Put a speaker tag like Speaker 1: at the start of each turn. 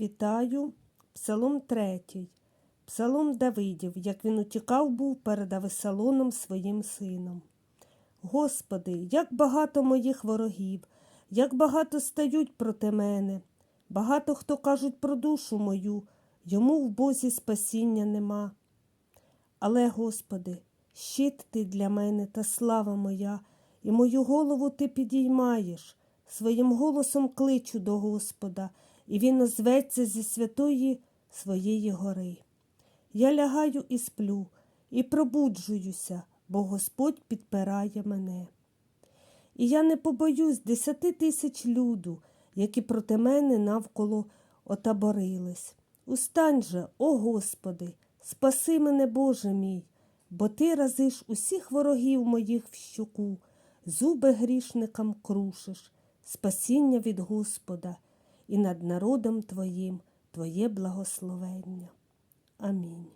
Speaker 1: Вітаю, Псалом третій. Псалом Давидів, як він утікав був перед Авесалоном своїм сином. Господи, як багато моїх ворогів, як багато стають проти мене. Багато хто кажуть про душу мою, йому в Бозі спасіння нема. Але, Господи, щит ти для мене та слава моя, і мою голову ти підіймаєш. Своїм голосом кличу до Господа, і він озветься зі святої своєї гори. Я лягаю і сплю, і пробуджуюся, бо Господь підпирає мене. І я не побоюсь десяти тисяч люду, які проти мене навколо отаборились. Устань же, о Господи, спаси мене, Боже мій, бо ти разиш усіх ворогів моїх в щоку, зуби грішникам крушиш, спасіння від Господа, і над народом Твоїм Твоє благословення. Амінь.